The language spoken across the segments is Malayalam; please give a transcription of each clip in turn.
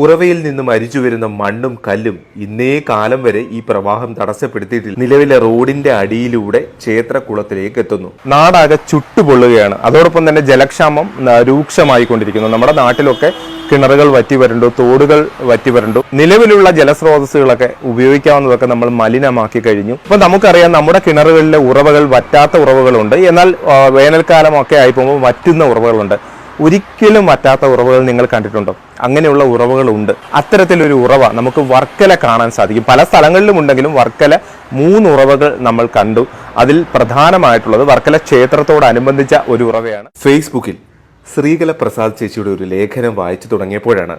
ഉറവയിൽ നിന്ന് മരിച്ചു വരുന്ന മണ്ണും കല്ലും ഇന്നേ കാലം വരെ ഈ പ്രവാഹം തടസ്സപ്പെടുത്തിയിട്ടില്ല. നിലവിലെ റോഡിന്റെ അടിയിലൂടെ ക്ഷേത്രകുളത്തിലേക്ക് എത്തുന്നു. നാടാകെ ചുട്ടുപൊള്ളുകയാണ്. അതോടൊപ്പം തന്നെ ജലക്ഷാമം രൂക്ഷമായിക്കൊണ്ടിരിക്കുന്നു. നമ്മുടെ നാട്ടിലൊക്കെ കിണറുകൾ വറ്റി വരണ്ടു തോടുകൾ വറ്റി വരണ്ടു. നിലവിലുള്ള ജലസ്രോതസ്സുകളൊക്കെ ഉപയോഗിക്കാവുന്നതൊക്കെ നമ്മൾ മലിനമാക്കി കഴിഞ്ഞു. അപ്പോൾ നമുക്കറിയാം നമ്മുടെ കിണറുകളിലെ ഉറവകൾ വറ്റാത്ത ഉറവുകളുണ്ട്. എന്നാൽ വേനൽക്കാലമൊക്കെ ആയി പോകുമ്പോൾ വറ്റുന്ന ഉറവുകളുണ്ട്. ഒരിക്കലും വറ്റാത്ത ഉറവുകൾ നിങ്ങൾ കണ്ടിട്ടുണ്ടോ? അങ്ങനെയുള്ള ഉറവുകളുണ്ട്. അത്തരത്തിലൊരു ഉറവ നമുക്ക് വർക്കല കാണാൻ സാധിക്കും. പല സ്ഥലങ്ങളിലും ഉണ്ടെങ്കിലും വർക്കല മൂന്ന് ഉറവകൾ നമ്മൾ കണ്ടു. അതിൽ പ്രധാനമായിട്ടുള്ളത് വർക്കല ക്ഷേത്രത്തോടനുബന്ധിച്ച ഒരു ഉറവയാണ്. ഫേസ്ബുക്കിൽ ശ്രീകല പ്രസാദ് ചേച്ചിയുടെ ഒരു ലേഖനം വായിച്ചു തുടങ്ങിയപ്പോഴാണ്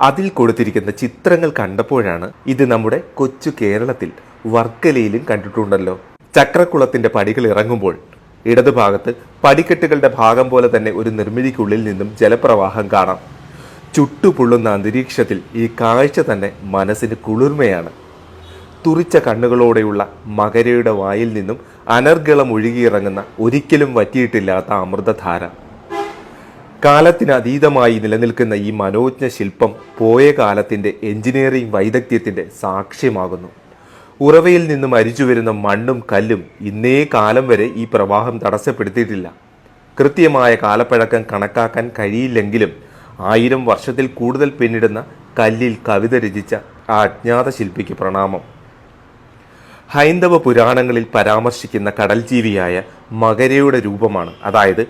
അതിൽ കൊടുത്തിരിക്കുന്ന ചിത്രങ്ങൾ കണ്ടപ്പോഴാണ് ഇത് നമ്മുടെ കൊച്ചു കേരളത്തിൽ വർക്കലയിലും കണ്ടിട്ടുണ്ടല്ലോ. ചക്രക്കുളത്തിന്റെ പടികൾ ഇറങ്ങുമ്പോൾ ഇടതുഭാഗത്ത് പടിക്കെട്ടുകളുടെ ഭാഗം പോലെ തന്നെ ഒരു നിർമ്മിതിക്കുള്ളിൽ നിന്നും ജലപ്രവാഹം കാണാം. ചുട്ടുപൊള്ളുന്ന അന്തരീക്ഷത്തിൽ ഈ കാഴ്ച തന്നെ മനസ്സിന് കുളിർമയാണ്. തുറിച്ച കണ്ണുകളോടെയുള്ള മകരയുടെ വായിൽ നിന്നും അനർഗളം ഒഴുകിയിറങ്ങുന്ന ഒരിക്കലും വറ്റിയിട്ടില്ലാത്ത അമൃതധാര. കാലത്തിനതീതമായി നിലനിൽക്കുന്ന ഈ മനോജ്ഞ ശില്പം പോയ കാലത്തിന്റെ എഞ്ചിനീയറിംഗ് വൈദഗ്ധ്യത്തിന്റെ സാക്ഷ്യമാകുന്നു. ഉറവയിൽ നിന്നും അരിച്ചു വരുന്ന മണ്ണും കല്ലും ഇന്നേ കാലം വരെ ഈ പ്രവാഹം തടസ്സപ്പെടുത്തിയിട്ടില്ല. കൃത്യമായ കാലപ്പഴക്കം കണക്കാക്കാൻ കഴിയില്ലെങ്കിലും ആയിരം വർഷത്തിൽ കൂടുതൽ പിന്നിടുന്ന കല്ലിൽ കവിത രചിച്ച ആ അജ്ഞാത ശില്പിക്ക് പ്രണാമം. ഹൈന്ദവ പുരാണങ്ങളിൽ പരാമർശിക്കുന്ന കടൽ ജീവിയായ മകരയുടെ രൂപമാണ്. അതായത്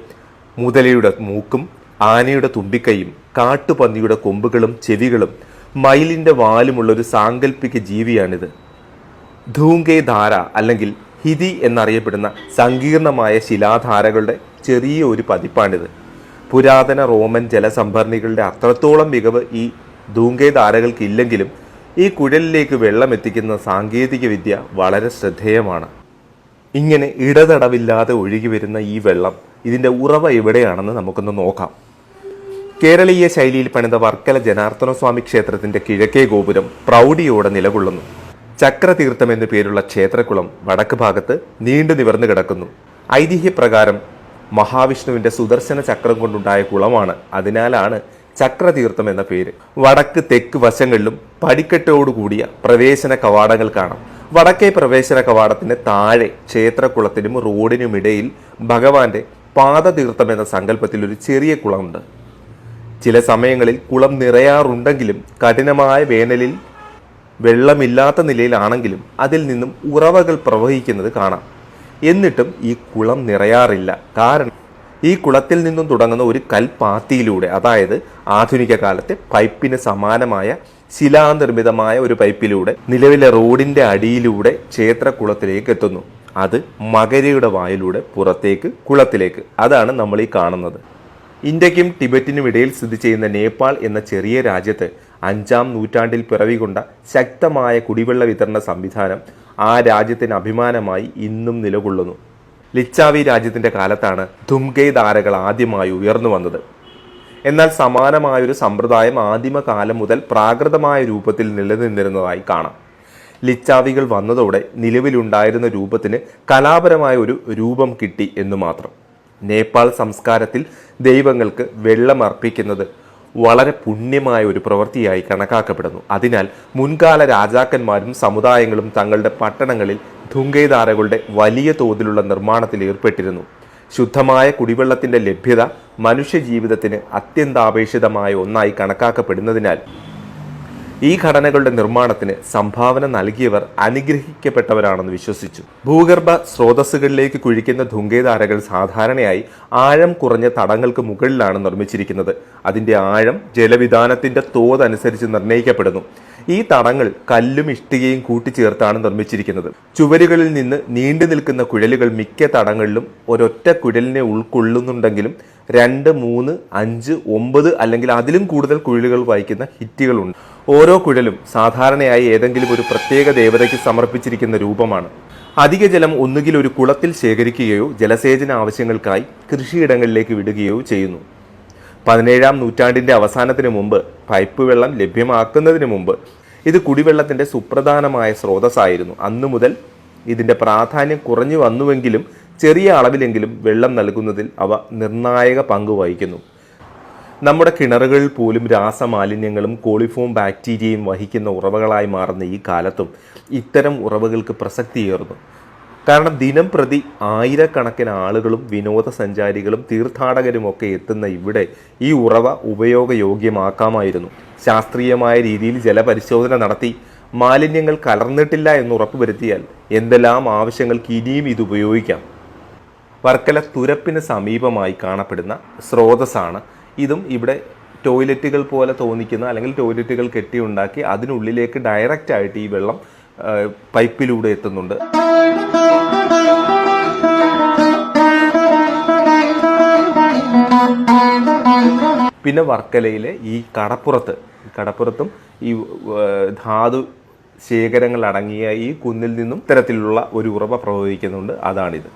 മുതലയുടെ മൂക്കും ആനയുടെ തുമ്പിക്കൈയും കാട്ടുപന്നിയുടെ കൊമ്പുകളും ചെവികളും മയിലിന്റെ വാലുമുള്ള ഒരു സാങ്കല്പിക ജീവിയാണിത്. ധൂങ്കേ ധാര അല്ലെങ്കിൽ ഹിതി എന്നറിയപ്പെടുന്ന സങ്കീർണമായ ശിലാധാരകളുടെ ചെറിയ ഒരു പതിപ്പാണിത്. പുരാതന റോമൻ ജലസംഭരണികളുടെ അത്രത്തോളം മികവ് ഈ ധൂങ്കേ ധാരകൾക്ക് ഇല്ലെങ്കിലും ഈ കുഴലിലേക്ക് വെള്ളം എത്തിക്കുന്ന സാങ്കേതിക വിദ്യ വളരെ ശ്രദ്ധേയമാണ്. ഇങ്ങനെ ഇടതടവില്ലാതെ ഒഴുകി വരുന്ന ഈ വെള്ളം ഇതിന്റെ ഉറവ എവിടെയാണെന്ന് നമുക്കൊന്ന് നോക്കാം. കേരളീയ ശൈലിയിൽ പണിത വർക്കല ജനാർദ്ദനസ്വാമി ക്ഷേത്രത്തിന്റെ കിഴക്കേ ഗോപുരം പ്രൗഢിയോടെ നിലകൊള്ളുന്നു. ചക്രതീർത്ഥം എന്നു പേരുള്ള ക്ഷേത്രക്കുളം വടക്ക് ഭാഗത്ത് നീണ്ടു നിവർന്നു കിടക്കുന്നു. ഐതിഹ്യപ്രകാരം മഹാവിഷ്ണുവിന്റെ സുദർശന ചക്രം കൊണ്ടുണ്ടായ കുളമാണ്. അതിനാലാണ് ചക്രതീർത്ഥം എന്ന പേര്. വടക്ക് തെക്ക് വശങ്ങളിലും പടിക്കെട്ടോടുകൂടിയ പ്രവേശന കവാടങ്ങൾ കാണാം. വടക്കേ പ്രവേശന കവാടത്തിന് താഴെ ക്ഷേത്രക്കുളത്തിനും റോഡിനുമിടയിൽ ഭഗവാന്റെ പാദതീർത്ഥം എന്ന സങ്കല്പത്തിൽ ഒരു ചെറിയ കുളമുണ്ട്. ചില സമയങ്ങളിൽ കുളം നിറയാറുണ്ടെങ്കിലും കഠിനമായ വേനലിൽ വെള്ളമില്ലാത്ത നിലയിലാണെങ്കിലും അതിൽ നിന്നും ഉറവകൾ പ്രവഹിക്കുന്നത് കാണാം. എന്നിട്ടും ഈ കുളം നിറയാറില്ല. കാരണം ഈ കുളത്തിൽ നിന്നും തുടങ്ങുന്ന ഒരു കൽപ്പാത്തിയിലൂടെ അതായത് ആധുനിക കാലത്തെ പൈപ്പിന് സമാനമായ ശിലാനിർമ്മിതമായ ഒരു പൈപ്പിലൂടെ നിലവിലെ റോഡിന്റെ അടിയിലൂടെ ക്ഷേത്രക്കുളത്തിലേക്ക് എത്തുന്നു. അത് മകരയുടെ വായിലൂടെ പുറത്തേക്ക് കുളത്തിലേക്ക്. അതാണ് നമ്മൾ ഈ കാണുന്നത്. ഇന്ത്യക്കും ടിബറ്റിനും ഇടയിൽ സ്ഥിതി ചെയ്യുന്ന നേപ്പാൾ എന്ന ചെറിയ രാജ്യത്ത് അഞ്ചാം നൂറ്റാണ്ടിൽ പിറവികൊണ്ട ശക്തമായ കുടിവെള്ള വിതരണ സംവിധാനം ആ രാജ്യത്തിന് അഭിമാനമായി ഇന്നും നിലകൊള്ളുന്നു. ലിച്ചാവി രാജ്യത്തിന്റെ കാലത്താണ് ധുംഗൈ ധാരകൾ ആദ്യമായി ഉയർന്നു വന്നത്. എന്നാൽ സമാനമായൊരു സമ്പ്രദായം ആദിമകാലം മുതൽ പ്രാകൃതമായ രൂപത്തിൽ നിലനിന്നിരുന്നതായി കാണാം. ലിച്ചാവികൾ വന്നതോടെ നിലവിലുണ്ടായിരുന്ന രൂപത്തിന് കലാപരമായ ഒരു രൂപം കിട്ടി എന്നു മാത്രം. നേപ്പാൾ സംസ്കാരത്തിൽ ദൈവങ്ങൾക്ക് വെള്ളം അർപ്പിക്കുന്നത് വളരെ പുണ്യമായ ഒരു പ്രവൃത്തിയായി കണക്കാക്കപ്പെടുന്നു. അതിനാൽ മുൻകാല രാജാക്കന്മാരും സമുദായങ്ങളും തങ്ങളുടെ പട്ടണങ്ങളിൽ ധുങ്കൈധാരകളുടെ വലിയ തോതിലുള്ള നിർമ്മാണത്തിൽ ഏർപ്പെട്ടിരുന്നു. ശുദ്ധമായ കുടിവെള്ളത്തിന്റെ ലഭ്യത മനുഷ്യ ജീവിതത്തിന് അത്യന്താപേക്ഷിതമായ ഒന്നായി കണക്കാക്കപ്പെടുന്നതിനാൽ ഈ ഘടനകളുടെ നിർമ്മാണത്തിന് സംഭാവന നൽകിയവർ അനുഗ്രഹിക്കപ്പെട്ടവരാണെന്ന് വിശ്വസിച്ചു. ഭൂഗർഭ സ്രോതസ്സുകളിലേക്ക് കുഴിക്കുന്ന ധുങ്കേധാരകൾ സാധാരണയായി ആഴം കുറഞ്ഞ തടങ്ങൾക്ക് മുകളിലാണ് നിർമ്മിച്ചിരിക്കുന്നത്. അതിന്റെ ആഴം ജലവിധാനത്തിന്റെ തോതനുസരിച്ച് നിർണയിക്കപ്പെടുന്നു. ഈ തടങ്ങൾ കല്ലും ഇഷ്ടികയും കൂട്ടിച്ചേർത്താണ് നിർമ്മിച്ചിരിക്കുന്നത്. ചുവരുകളിൽ നിന്ന് നീണ്ടു നിൽക്കുന്ന കുഴലുകൾ മിക്ക തടങ്ങളിലും ഒരൊറ്റ കുഴലിനെ ഉൾക്കൊള്ളുന്നുണ്ടെങ്കിലും രണ്ട് മൂന്ന് അഞ്ച് ഒമ്പത് അല്ലെങ്കിൽ അതിലും കൂടുതൽ കുഴലുകൾ വഹിക്കുന്ന ഹിറ്റുകളുണ്ട്. ഓരോ കുഴലും സാധാരണയായി ഏതെങ്കിലും ഒരു പ്രത്യേക ദേവതയ്ക്ക് സമർപ്പിച്ചിരിക്കുന്ന രൂപമാണ്. അധിക ജലം ഒന്നുകിൽ ഒരു കുളത്തിൽ ശേഖരിക്കുകയോ ജലസേചന ആവശ്യങ്ങൾക്കായി കൃഷിയിടങ്ങളിലേക്ക് വിടുകയോ ചെയ്യുന്നു. പതിനേഴാം നൂറ്റാണ്ടിന്റെ അവസാനത്തിന് മുമ്പ് പൈപ്പ് വെള്ളം ലഭ്യമാക്കുന്നതിന് മുമ്പ് ഇത് കുടിവെള്ളത്തിന്റെ സുപ്രധാനമായ സ്രോതസ്സായിരുന്നു. അന്നു മുതൽ ഇതിന്റെ പ്രാധാന്യം കുറഞ്ഞു വന്നുവെങ്കിലും ചെറിയ അളവിലെങ്കിലും വെള്ളം നൽകുന്നതിൽ അവ നിർണായക പങ്ക് വഹിക്കുന്നു. നമ്മുടെ കിണറുകളിൽ പോലും രാസമാലിന്യങ്ങളും കോളിഫോം ബാക്ടീരിയയും വഹിക്കുന്ന ഉറവകളായി മാറുന്ന ഈ കാലത്തും ഇത്തരം ഉറവകൾക്ക് പ്രസക്തിയേറുന്നു. കാരണം ദിനം പ്രതി ആയിരക്കണക്കിന് ആളുകളും വിനോദസഞ്ചാരികളും തീർത്ഥാടകരുമൊക്കെ എത്തുന്ന ഇവിടെ ഈ ഉറവ ഉപയോഗയോഗ്യമാക്കാമായിരുന്നു. ശാസ്ത്രീയമായ രീതിയിൽ ജലപരിശോധന നടത്തി മാലിന്യങ്ങൾ കലർന്നിട്ടില്ല എന്ന് ഉറപ്പുവരുത്തിയാൽ എന്തെല്ലാം ആവശ്യങ്ങൾക്ക് ഇനിയും ഇത് ഉപയോഗിക്കാം. വർക്കല തുരപ്പിന് സമീപമായി കാണപ്പെടുന്ന സ്രോതസ്സാണ് ഇതും ഇവിടെ ടോയ്ലറ്റുകൾ പോലെ തോന്നിക്കുന്ന അല്ലെങ്കിൽ ടോയ്ലറ്റുകൾ കെട്ടിയുണ്ടാക്കി അതിനുള്ളിലേക്ക് ഡയറക്റ്റ് ആയിട്ട് ഈ വെള്ളം പൈപ്പിലൂടെ എത്തുന്നുണ്ട്. പിന്നെ വർക്കലയിലെ ഈ കടപ്പുറത്ത് കടപ്പുറത്തും ഈ ധാതു ശേഖരങ്ങൾ അടങ്ങിയ ഈ കുന്നിൽ നിന്നും ഇത്തരത്തിലുള്ള ഒരു ഉറവ പ്രവഹിക്കുന്നുണ്ട്. അതാണിത്.